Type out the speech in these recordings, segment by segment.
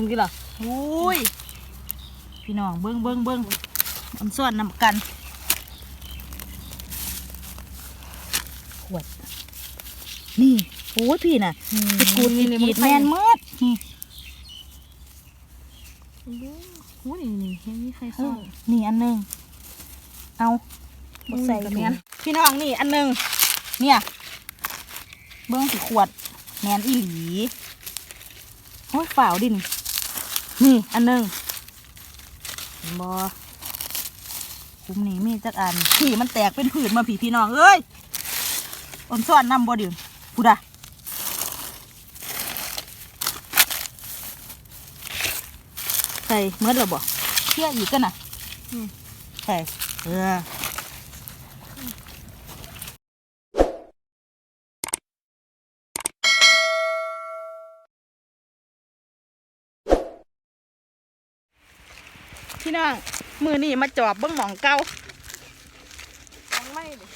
มึงกี่ล่ะอุ้ยพี่น้องเบิ้งเบิ้งเบิ้งอันส่วนนำกันขวด นี่โอ้ยพี่น่ะไปกูดกีดแมนเมืดนี่โอ้ยนี่เห็นมีใครเอซ่ออนนี่อันหนึงเอาบ่ใส่กับถุแม่งนพี่น้องนี่อันหนึงเนี่ย เบิ้งสิขวดแมนอีหลีโอ้ยฝ่าวดิน นี่อันหนึงเห็นบอคุ้มนี่มีจักอันพี่มันแตกเป็นผืนมาผีพี่น้องเอ้ยอ่อนซ่อนนำบ่ดิพูดอะใส่เมื่อหรอบ่เชื่ออีกกันน่ะอืมใส่เออ พี่น้องมือนี่มาจอบเบิ้งหมองเก้ายังไม่ดิ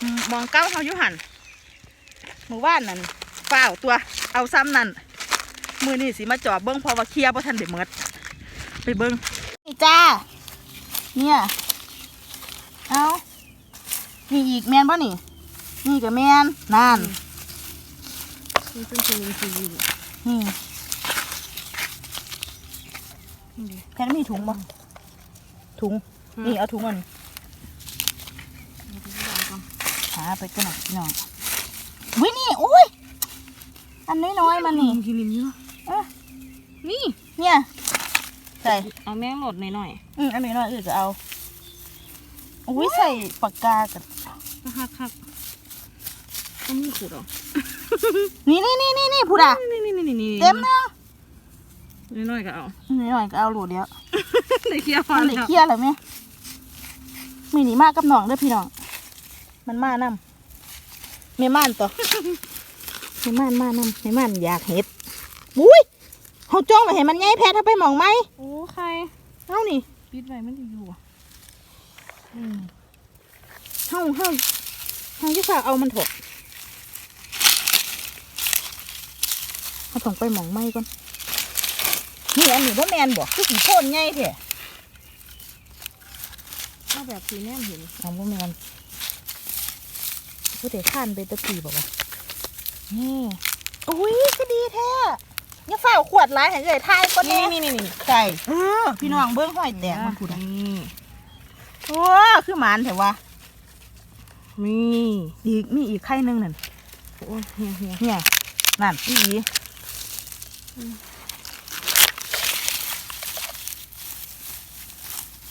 อืมหมองเก้าเขาอยู่หันมือว่านนั่นเปล่าตัวเอาซ้ำนั่นมือนี่สิมาจอบเบิ้งเพอว่าเคลียร์เพราะท่านเดือดไปเบิ้งนี่จ้า เนี่ย เอานี่อีกแมนป่ะนี่ นี่กับแมนนั่นมีเป็นทีวีทีวีนี่ดิแค่นั้นมีถุงบ่ ถุง นี่เอาถุงก่อนหาไปกันหน่อยพี่น้องวินี่อุ้ยอันน้อยๆมันนี่กินลิ้นอยู่เอ้อนี่ เนี่ย ใส่ เอาแม่งโหลดหน่อยอืมอันนี้น้อยอื่นจะเอาอุ้ยใส่ปากกากันๆฮักฮักก็มีขูดหรอนี่นี่นี่นี่นี่พูดอะนี่นี่นี่นี่นี่เต็มเนาะน้อยๆก็เอานี่หน่อยก็เอาโหลดเดียว ได้เคี้ยวมัมานเลยแล้วเคลียร์แล้วไหมมีหนีมากกับน้องเด้อพี่น้อง มันมานำไม่ม่านต่อไม่ม่านมานำไม่ม่านอยากเห็ดอุ้ยเขาจ้องมาเห็นมันไงแพ้ถ้าไปหมองไหมโอ้ใครเอานี่ปิดไว้มันจะอยู่อะเฮาเฮาเฮาจะฝากเอามันเถอะเขาต้องไปหมองไหมก่อนนี่อันนี้ว่าแมนบอกคือสีโพนไงเถอะเอา แบบสีแนมเห็นเอาว่าแมนผู้เด็กข้านไปตะกี้บอกว่านี่อุ้ยก็ดีแท้อย่าฝ่าขวดร้ายให้เลยทายก็นี่นี่นี่นี่นี่ใช่เออพี่น้องเบิ้งห้อยแตกมันพูดอะนี่โอ้คือหมานแต่ว่านี่อีกมีอีกไข่หนึงนั่นโอ้ยเฮียเฮียเนี่ยนั่นอีห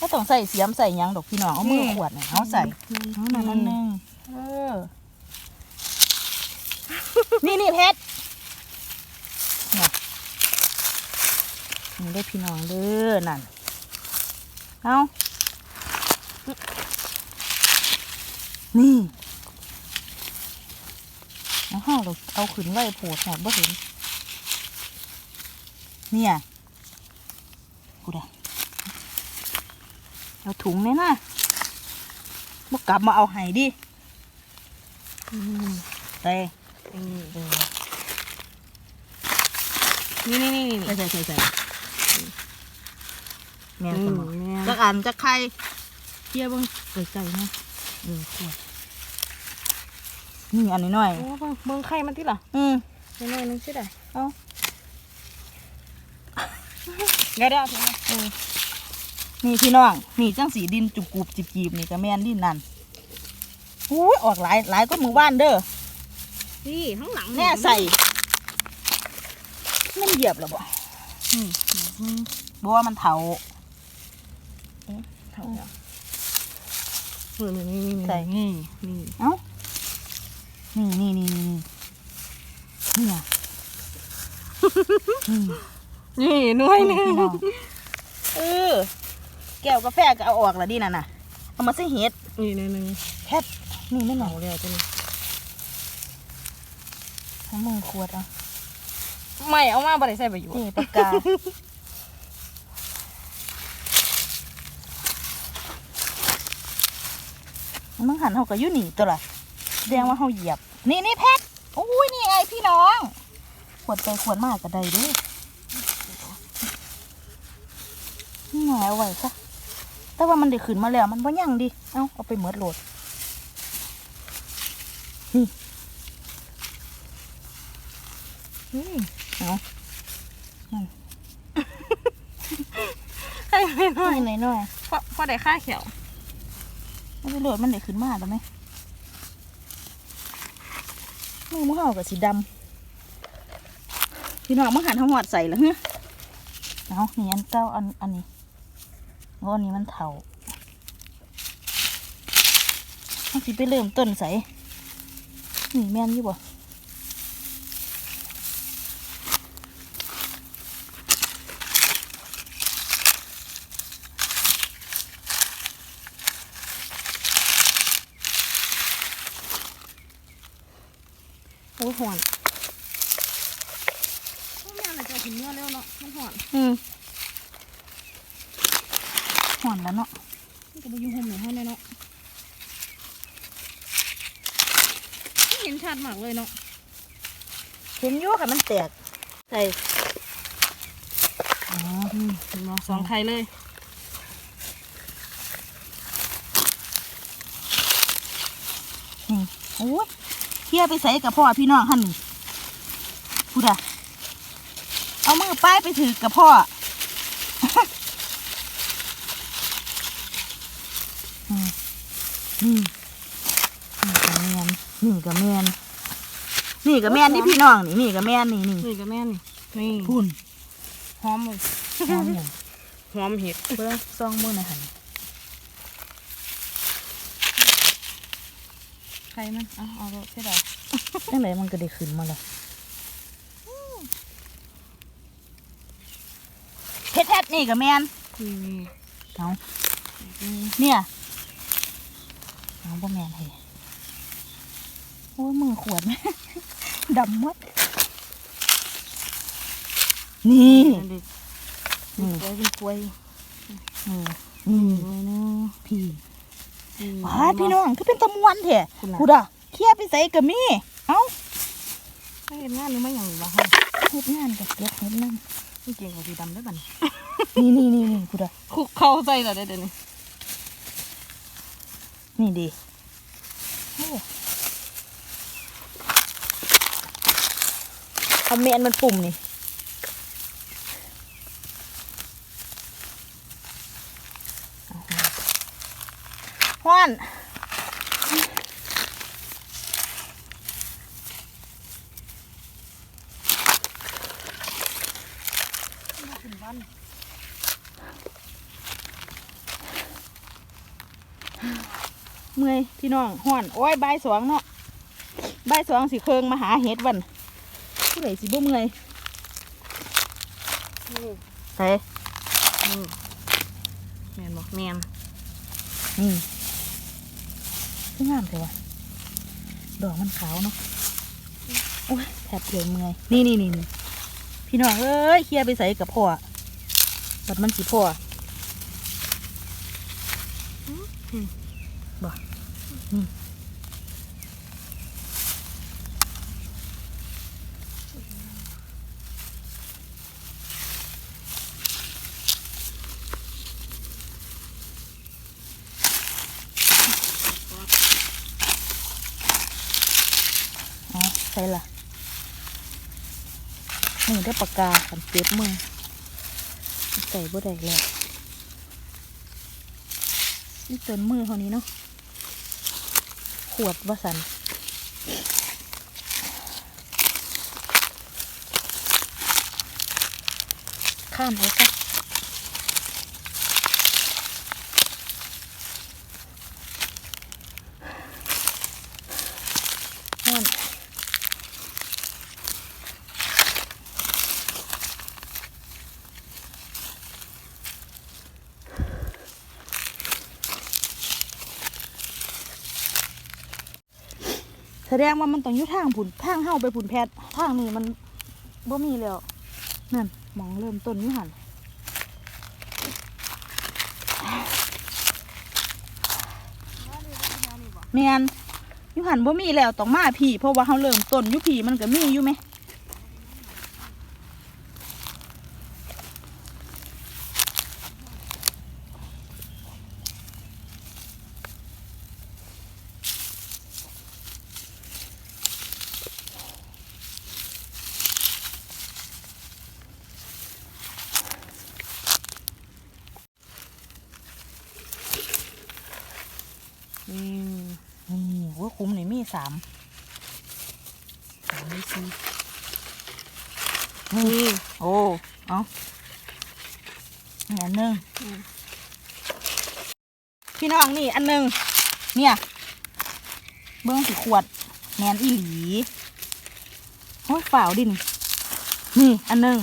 ลีก็ต้องใส่เสียมใส่หยังดอกพี่น้องเอามือขวดเนี่ยเอาใส่เอานั่นอันหนึงเออ นี่นี่เพชรเนี่ยนี่ได้พี่น้องเด้อนั่นเอานี่เอาห้าเราเอาขึ้นไว้โผล่หอดบ่เห็นเนี่ยกูได้ เอาถุงเนี่ยนะบ่กลับมาเอาไห้ดิอืมใส่นี่เออนี่นี่นี่นี่ใส่ใส่ใส่ใส่แม่นอืสมมองแม่นจักอันจักไข่เกี่ยวเบิ่งใส่ๆนะเออขวดนี่อันนี้หน่อยโอ้เบิ่งเบิ่งไข่มันที่ล่ะอืมน้อยๆนึงใช่ได้เอาเดี๋ยวเดี๋ยวเอาเถอะ นะเออนี่พี่น้อง นี่จังสีดินจุกกูบจิบจีบนี่ก็แม่นดินนั่นอุ้ยออกหลายหลายก็มือว่านเด้อ นี่ข้างหลังแน่ใส่มันเหยียบแล้วบ่อืมบอกว่ามันเถาเท่าแล้วเออนี่นี่นี่ใส่นี่นี่เอ้า นี่นี่นี่นี่นี่เนี่ยอืมนี่หน้อยหนึงพี่น้องเออ แก้วกาแฟก็เอาออกแล้วดิน่ะน่ะเอามาใส่เห็ดนี่หนึงหนึงแคบนี่ไม่หนอเอาแล้วจ้ะนี่ทั้งมือขวดอะไม่เอามาบ่ได้ใส่ประโยชน์นี่ปากกามึงหันเขากับยุนี่ตัวละแสดงว่าเขาเหยียบ นี่นี่แพทอุ้ยนี่ไงพี่น้องขวดไปขวดมากก็ได้เด้วยนี่หน่อยเอาไว้ซะ แต่ว่ามันได้ขึ้นมาแล้ว มันบ่ยังดิเอาเอาไปหมดโหลดนี่นี่เอาให้ไม่น้อยนี่หน่อยหน่อยพอพอได้ค่าเขียวๆเอาไปโหลดมันได้ขึ้นมาแล้วไหมมือมือเห่ากับสีดำพี่น้องมาหันทางหอดใส่แล้วเฮ้ยเอานี่อันเก้าอันอันนี้ โอ้อันนี้มันเถามันสิไปเริ่มต้นใส่นี่แม่นอยู่บ่โอ้ยหอนพวกแม่น่ะจะกินเนื้อแล้วเนาะมันหอน อืมหอนแล้วเนาะ มันก็ไปยุ่งหมหนูให้เลยเนาะไม่เห็นชั ดมากเลยเนาะเห็นอยู่ค่ะมันแตกใส่อ๋ออืมเห็นบ่สองไข่เลยนี่โอ้ยเที่ยไปใส่กับพ่อพี่น้องหันนี่พูดอะเอามือป้ายไปถือกับพ่ออืมนี่นี่กับแมน นี่กับแมนนี่กับแมนนี่พี่น้องนี่นี่กับแมนนี่นี่นี่ก็แม่นนี่พุ่นหอมเลยหอมอย่างหอมเห็ดเบิ้งซองมือหนะหันไข่มันเอาเอาเสียดายจังไรมันก็ได้ขึ้นมาแล้วเฮ็ดแทดนี่กับแมนนี่นี่เอาเนี่ยเอาบ่แมนเฮ้ยโอ้ยมือขวดไหม ดำหมดนี่อันเด็กนี่กล้วยเป็นกล้วยนี่นี่กล้วยเนึงพี่ว้าดพี่น้องคือเป็นตะมวนแท้คุณน่ะพูดอะเคลียร์ไปใส่กับมี่เอ้าไม่เห็นงานหรือไม่อย่างนี้วะฮะเฮ็ดงานกับเก็บเฮ็ดนั่นนี่เก่งกว่าสีดำได้ป่ะนี่นี่นี่นี่นี่พูดอะคุกเข้าใจแล้วเด้อเดี๋ยวนี้นี่ดีโอ้ เอาเมนมันปุ่มนี่ฮ้อนเมื่อยพี่น้องห้อน โอ้ยบ่ายสองเนาะบ่ายสองสิเคิงมาหาเห็ดวัน ผู้ใดสิบ่เมื่อยนี่ใส่นี่แมนบอกแมนนี่คืองามเลยวะดอกมันขาวเนาะโอ้ยแทบเลยเมื่อยนี่นี่นี่นี่พี่น้องเอ้ยเคลียร์ไปใส่กับพ่อบัดมันสิพ่อบ่นี่อ๋อใส่ละนี่ได้ปากกาขันเจ็บมือใส่บ่ได้แล้วนี่ตนมือเท่านี้เนาะขวดว่าสันข้ามเอาซะนั่น แสดงว่ามันต้องอยู่ทางผุนทางเข้าไปผุนแพทย์ทางนี้มันบ่มีแล้วนั่นหมองเริ่มต้นนี่หันเมียนยุหันบ่มีแล้วต้องมาผีเพราะว่าเขาเริ่มต้นยุผีมันก็มีอยู่ไหม อืม นี่ว่าคุ้มนี่มี สามสามสี่สี่นี่นี่โอ้เอานี่อันหนึ่งอืมพี่น้องนี่อันหนึ่งเนี่ย เบิ้งสีขวดแมนอีหลีโอ้ยฝ่าวดิน นี่อันหนึ่ง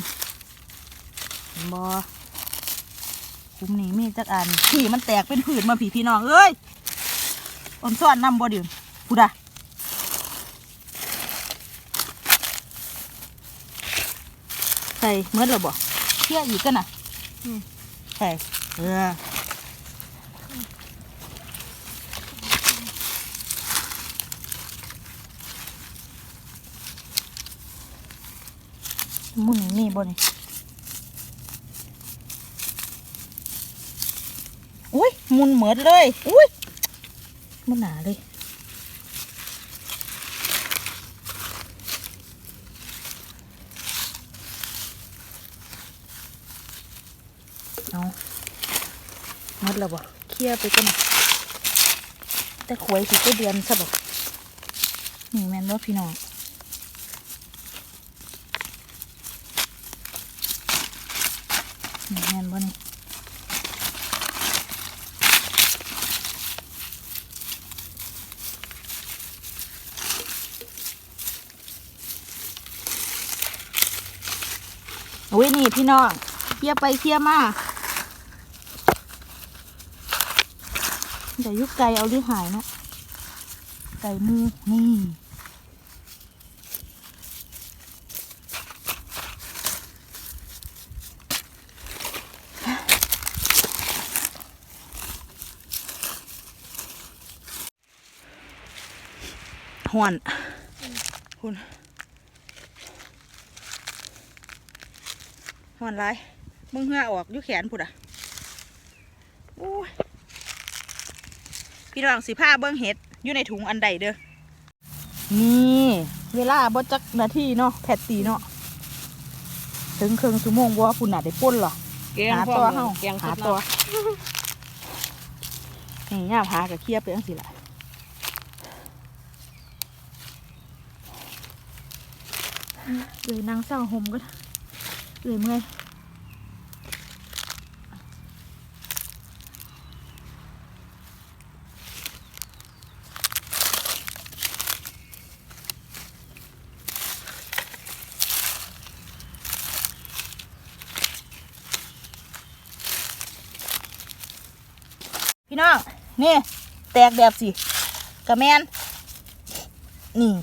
เห็นบอคุ้มนี่มีจักอันพี่มันแตกเป็นผืนมาผีพี่น้องเอ้ยอ่อนซ่อนนำบ่ดิพูดอะใส่เมื่อเราบ่เที่ยอีกกันน่ะอืมใส่เออมุนนี่บ่นี่อุ้ยมุนเหมือนเลย อุ้ยมันหนาเลย เอาห มดแล้วบ่เคลียไปกันนแต่ขวยสิไปเดือนซะบ่นี่แม่นบ่พี่น้องนี่แม่นบ่นี่อุ้ยนี่พี่น้องเคลียไปเคลียมา เดี๋ยวยุกไก่เอาดิหายเนาะไก่มือนี่ห่วนคุณห่วนไรมึงเหงื่อออกอยุแขนพุดอะโอ้ย พี่น้องสิผ้าเบิ้งเห็ดอยู่ในถุงอันใดเด้อนี่เวลาบ่จักนาทีเนาะแพตตีเนาะถึงครึ่งชั่วโมงบ่ว่าปุ่นน่ะได้ป่นเหรอแกงหาพร้อตัวมเฮาแกงหาสดตัวเนาะนี่ย่าพากับเคียบไปจังสิล่ะเลยนางเศร้าห่มก็เลยเมื่อยพี่ น้องนี่แตกแบบสิกระแมนนี่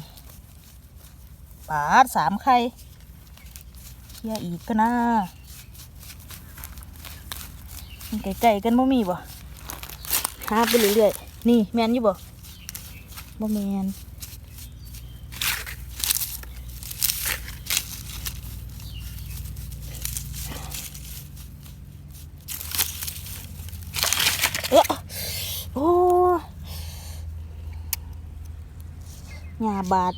ปาดสามไข่เคลียร์อีกก็นะมันไก่ๆกันบ่มีบ่หาไปเรื่อยๆนี่แมนอยู่บ่บ่แมนเอะโอ้หญ้า บาด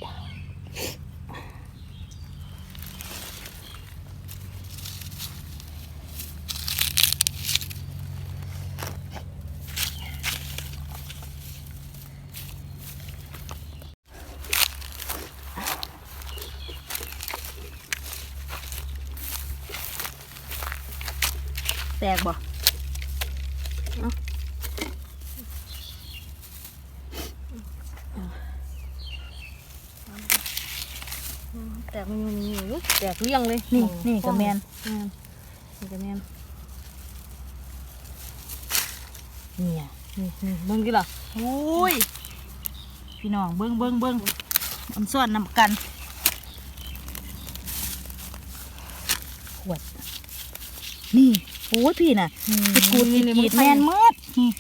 แตกบ่ แต่มันอยู่นี่อยู่แตกเลี่ยงเลยนี่หอนี่กระแมนแม่นนี่กระแมนเนี่ยนี่นี่เบิ่งดิล่ะอุ้ยพี่น้องเบิ้งเบิ้งเบิ้งอันส่วนนำกันขวด นี่โอ้ยพี่น่ะสกูดสกีดแมนเมืดนี่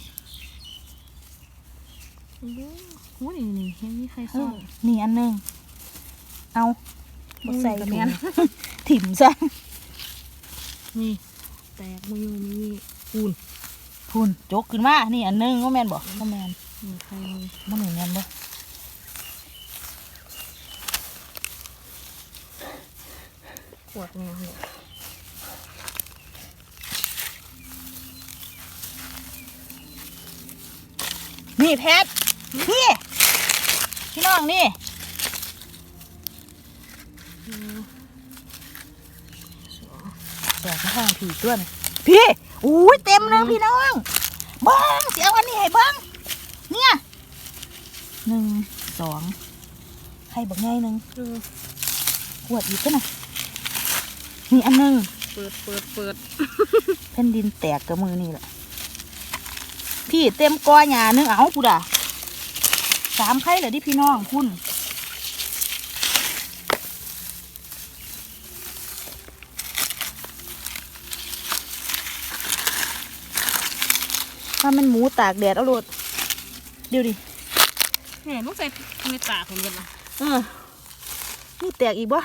โอ้ยนี่นี่เห็นมีใครเอซ่ออนนี่อันหนึงเอา บ่ใส่กระถุแมงนถิ่มซะนี่แตกมันอยู่นี่ปูนพุ่นจกขึ้นมา นี่อันหนึงก็แมนบอกก็แมนนี่ใครมันหนึ่งแมนบ่ขวดแมวเนี่ยนนี่แพทนี่พี่น้องนี่ หนึ่งสอง แสก ข้างผีตัวนี่พี่อุ้ยเต็มเลยพี่น้องเบิ้งเสียวอันนี้ให้เบิ้งเนี่ยหนึ่งสองให้บักไงหนึ่งเออขวดอีกก็นะนี่อันหนึ่งเปิดเปิดเปิดแผ่นดินแตกกับมือนี่แหละพี่เต็มกอหญ้าหนึงเอาพูดอะสามไข่เลยที่พี่น้องคุณ ถ้ามันหมูตากแดดเอาโลดเดี๋ยวดิแหม่ลูกใส่ในตาผมกันนะเออนี่แตกอีกบ่น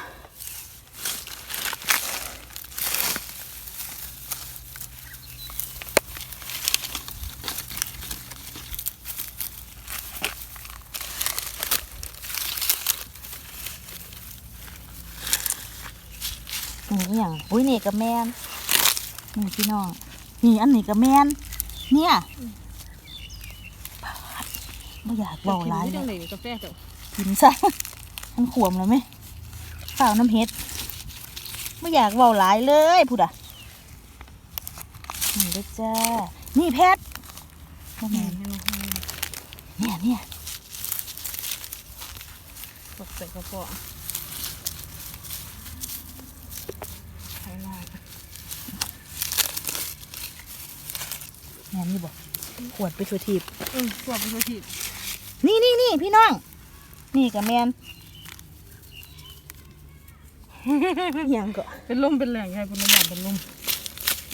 ี่อหย่างอุ้ยนี่กับแมนนี่พี่น้องนี่อันนี้กับแมน เนี่ยไม่อยากเบาหลายเลเลยยกาแฟเจ้ากินซะมันขวมแล้วไหมข้าวน้ำเฮ็ดไม่อยากเบาหลายเลยพูดอะนี่เลยจ้า นี่แพทย์บ่แหม่แม่นให้มันให้เนี่ยเนี่ยตกใส่กระเพาะไข่ลาด แม่นนี่บอกขวดไปทัวทีบเออสวบไปเลยทีนี่นี่นี่พี่น้อง นี่กับแมนยังก็เป็นลมเป็นแรงยายเป็นลมอย่างเป็นลม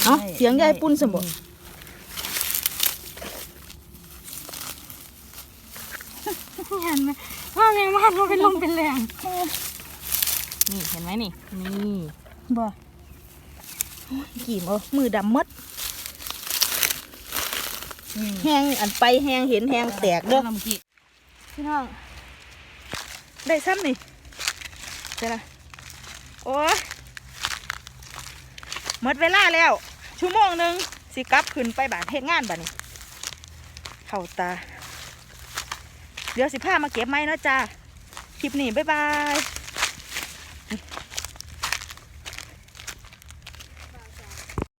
เอ้าเสียงยายปุ้นสมบเห็นไหมว่าแมงมันมันเป็นลมเป็นแรงนี่เห็นไหมนี่นี่บ่โอ้ยกี่มเอามือดำหมดนี่ แหงอันไปแหงเห็นแหงแตกเด้อลำกี้พี่น้อง ได้ซ้ำนี่เจ้าละโอ้ยหมดเวลาแล้ว ชั่วโมงหนึ่งสิกลับขึ้นไปบ้านเฮ็ดงานบ้านี้เข้าตา เดี๋ยวสิพามาเก็บไม้เนาะจ้า คลิปนี้ บ๊ายบาย